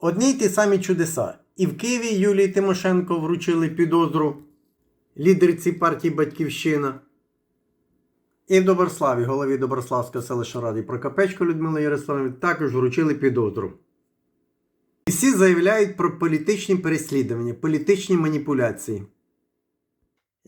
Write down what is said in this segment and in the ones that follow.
Одні й ті самі чудеса. І в Києві Юлії Тимошенко вручили підозру лідерці партії Батьківщина. І в Доброславі, голові Доброславської селищної ради Прокопечко Людмила Ярославівна також вручили підозру. І всі заявляють про політичні переслідування, політичні маніпуляції.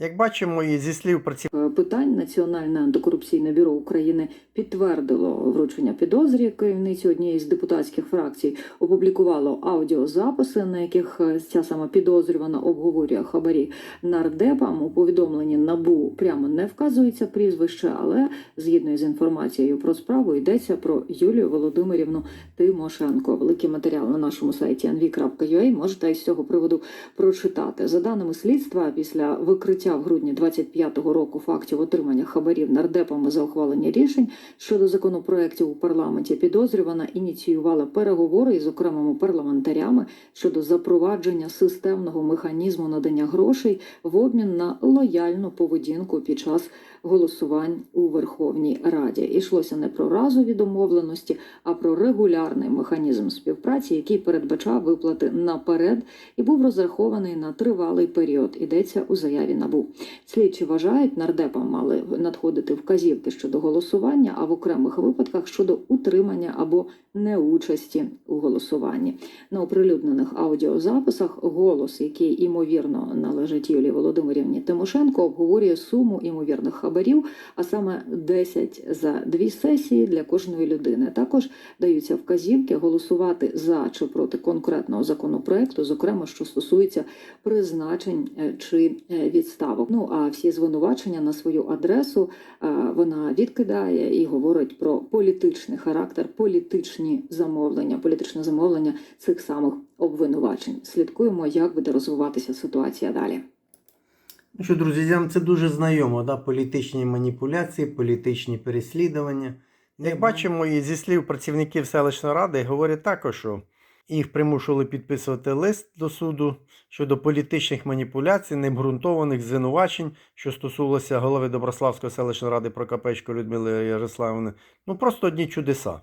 Як бачимо, і зі слів працівників. Е, питань Національне антикорупційне бюро України підтвердило вручення підозрі керівниці однієї з депутатських фракцій, опублікувало аудіозаписи, на яких е, ця сама підозрювана обговорює хабарі нардепам. У повідомленні набу прямо не вказується прізвище, але згідно з інформацією про справу йдеться про Юлію Володимирівну Тимошенко. Великий матеріал на нашому сайті nv.ua можете із цього приводу прочитати. За даними слідства, після викриття в грудні 25-го року фактів отримання хабарів нардепами за ухвалення рішень щодо законопроєктів у парламенті, підозрювана ініціювала переговори із окремими парламентарями щодо запровадження системного механізму надання грошей в обмін на лояльну поведінку під час голосувань у Верховній Раді. Ішлося не про разові домовленості, а про регулярний механізм співпраці, який передбачав виплати наперед і був розрахований на тривалий період. Йдеться у заяві НАБУ. Слідчі вважають, нардепам мали надходити вказівки щодо голосування, а в окремих випадках щодо утримання або неучасті у голосуванні. На оприлюднених аудіозаписах голос, який імовірно належить Юлії Володимирівні Тимошенко, обговорює суму імовірних хабарів, а саме 10 за дві сесії для кожної людини. Також даються вказівки голосувати за чи проти конкретного законопроекту, зокрема, що стосується призначень е, чи е, відставок. Ну а всі звинувачення на свою адресу е, вона відкидає і говорить про політичний характер, політичні замовлення, політичне замовлення цих самих обвинувачень. Слідкуємо, як буде розвиватися ситуація далі. Ну що, друзі, нам це дуже знайомо, да? політичні маніпуляції, політичні переслідування. Як бачимо, і зі слів працівників селищної ради говорять також, що їх примушували підписувати лист до суду щодо політичних маніпуляцій, необґрунтованих звинувачень, що стосувалося голови Доброславської селищної ради Прокопечко Людмили Ярославівни. Ну просто одні чудеса.